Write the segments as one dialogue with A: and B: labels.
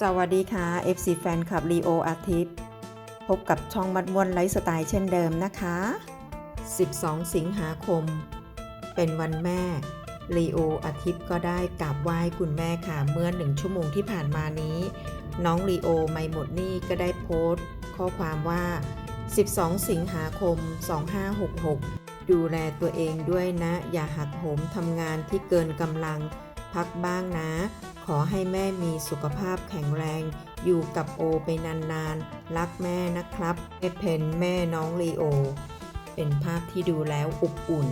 A: สวัสดีค่ะ FC แฟนคลับลีโออาทิตย์ พบกับช่องมัดมวนไลฟ์สไตล์เช่นเดิมนะคะ 12 สิงหาคม เป็นวันแม่ลีโออาทิตย์ก็ได้กราบไหว้คุณแม่ค่ะเมื่อหนึ่งชั่วโมงที่ผ่านมานี้ น้องลีโอไม่หมดนี่ก็ได้โพสต์ ข้อความว่า 12 สิงหาคม 2566 ดูแลตัวเองด้วยนะ อย่าหักโหมทำงานที่เกินกำลัง พักบ้างนะ ขอให้แม่มีสุขภาพแข็งแรง อยู่กับโอไปนานๆ รักแม่นะครับแม่เพนแม่น้องลีโอ เป็นภาพที่ดูแล้วอบอุ่น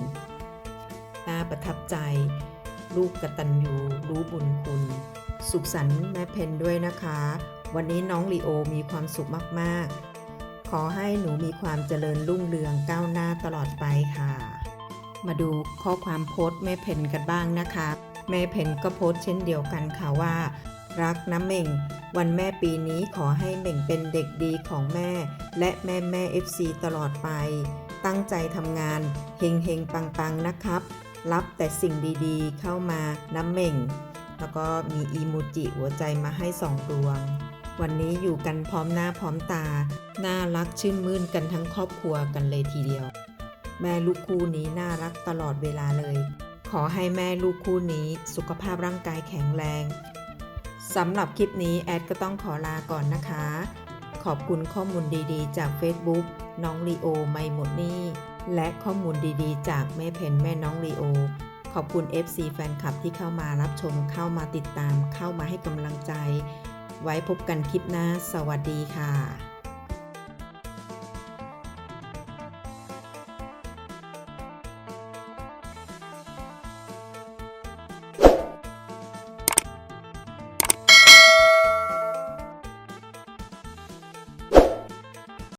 A: น่าประทับใจ ลูกกระตัญญูรู้บุญคุณ สุขสันต์แม่เพนด้วยนะคะ วันนี้น้องลีโอมีความสุขมากๆ ขอให้หนูมีความเจริญรุ่งเรืองก้าวหน้าตลอดไปค่ะ มาดูข้อความโพสต์แม่เพนกันบ้างนะคะ แม่เพนก็โพสต์เช่นเดียวกันค่ะว่า รักนะเม่ง วันแม่ปีนี้ขอให้เม่งเป็นเด็กดีของแม่ และแม่แม่ FC ตลอดไป ตั้งใจทำงานเฮงเฮงปังปังนะครับ รับแต่สิ่งดีๆ เข้ามาน้ำเม่ง แล้วก็มีอีโมจิหัวใจมาให้สองดวงวันนี้อยู่กันพร้อมหน้าพร้อมตา น่ารักชื่นมื่นกันทั้งครอบครัวกันเลยทีเดียว แม่ลูกคู่นี้น่ารักตลอดเวลาเลย ขอให้แม่ลูกคู่นี้สุขภาพร่างกายแข็งแรงสำหรับคลิปนี้แอดก็ต้องขอลาก่อนนะคะ ขอบคุณข้อมูลดีๆ จาก Facebook น้องลีโอไม่หมดนี่และข้อมูลดีๆ จากแม่เพนแม่น้องลีโอ ขอบคุณ FC แฟนคลับที่เข้ามารับชมเข้ามาติดตามเข้ามาให้กำลังใจ ไว้พบกันคลิปหน้า สวัสดีค่ะ